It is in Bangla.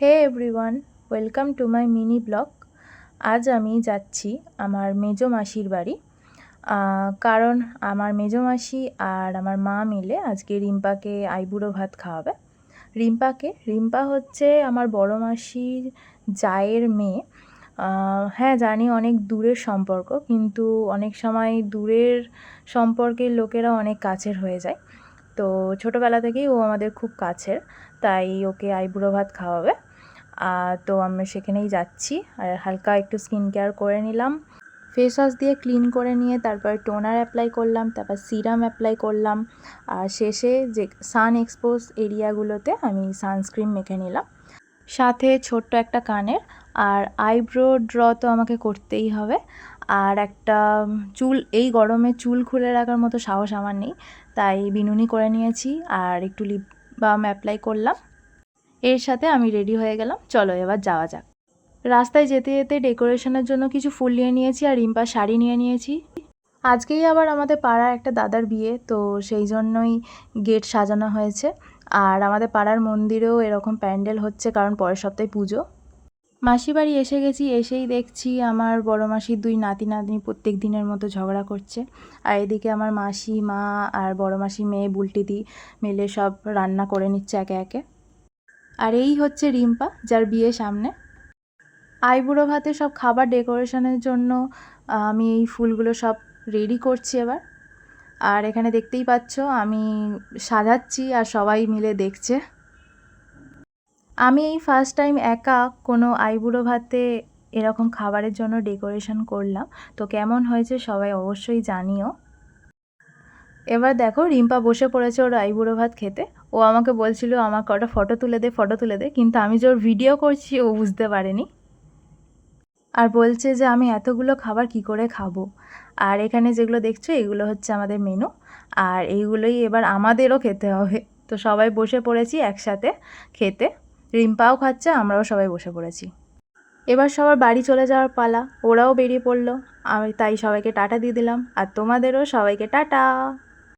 Hey everyone, welcome to my mini blog. আজ আমি যাচ্ছি আমার মেজো মাসির বাড়ি। কারণ আমার মেজো মাসি আর আমার মা মিলে আজকে রিম্পাকে আইবুড়ো ভাত খাওয়াবে। রিম্পাকে, রিম্পা হচ্ছে আমার বড় মাসির জায়ের মেয়ে। হ্যাঁ জানি অনেক দূরের সম্পর্ক, কিন্তু অনেক সময় দূরের সম্পর্কের লোকেরা অনেক কাছের হয়ে যায়। তো ছোটোবেলা থেকেই ও আমাদের খুব কাছের, তাই ওকে আইবুড়ো ভাত খাওয়াবে। তো আমরা সেখানেই যাচ্ছি। আর হালকা একটু স্কিন কেয়ার করে নিলাম। ফেস ওয়াশ দিয়ে ক্লিন করে নিয়ে তারপর টোনার অ্যাপ্লাই করলাম, তারপর সিরাম অ্যাপ্লাই করলাম। আর শেষে যে সান এক্সপোজ এরিয়াগুলোতে আমি সানস্ক্রিন মেখে নিলাম। সাথে ছোট্ট একটা কানের, আর আইব্রো ড্র তো আমাকে করতেই হবে। আর একটা চুল, এই গরমে চুল খুলে রাখার মতো সাহস আমার নেই, তাই বিনুনি করে নিয়েছি, আর একটু লিপ বাম অ্যাপ্লাই করলাম। এর সাথে আমি রেডি হয়ে গেলাম। চলো এবার যাওয়া যাক। রাস্তায় যেতে যেতে ডেকোরেশনের জন্য কিছু ফুল নিয়ে নিয়েছি, আর রিম্পার শাড়ি নিয়ে নিয়েছি। আজকেই আবার আমাদের পাড়ার একটা দাদার বিয়ে, তো সেই জন্যই গেট সাজানো হয়েছে। আর আমাদের পাড়ার মন্দিরেও এরকম প্যান্ডেল হচ্ছে কারণ পরের সপ্তাহে পুজো। মাসি বাড়ি এসে গেছি, এসেই দেখছি আমার বড় মাসির দুই নাতি নাতনি প্রত্যেক দিনের মতো ঝগড়া করছে। আর এদিকে আমার মাসি, মা আর বড় মাসি মেয়ে, বুলটিদি মিলে সব রান্না করে নিচ্ছে একে একে। আর এই হচ্ছে রিম্পা, যার বিয়ে সামনে। আইবুড়ো ভাতে সব খাবার ডেকোরেশনের জন্য আমি এই ফুলগুলো সব রেডি করছি এবার। আর এখানে দেখতেই পাচ্ছ, আমি সাজাচ্ছি আর সবাই মিলে দেখছে। আমি এই ফার্স্ট টাইম একা কোনো আইবুড়ো ভাতে এরকম খাবারের জন্য ডেকোরেশন করলাম। তো কেমন হয়েছে সবাই অবশ্যই জানিও। এবার দেখো, রিম্পা বসে পড়েছে ওর আইবুড়ো ভাত খেতে। ও আমাকে বলছিল, আমার কটা ফটো তুলে দে ফটো তুলে দে। কিন্তু আমি যে ওর ভিডিও করছি, ও বুঝতে পারেনি। আর বলছে যে আমি এতগুলো খাবার কি করে খাব? আর এখানে যেগুলো দেখছ, এগুলো হচ্ছে আমাদের মেনু আর এইগুলোই এবার আমাদেরও খেতে হবে। তো সবাই বসে পড়েছি একসাথে খেতে। রিম্পাও খাচ্ছে, আমরাও সবাই বসে পড়েছি। এবার সবার বাড়ি চলে যাওয়ার পালা। ওরাও বেরিয়ে পড়ল। আমি তাই সবাইকে টাটা দিয়ে দিলাম। আর তোমাদেরও সবাইকে টাটা।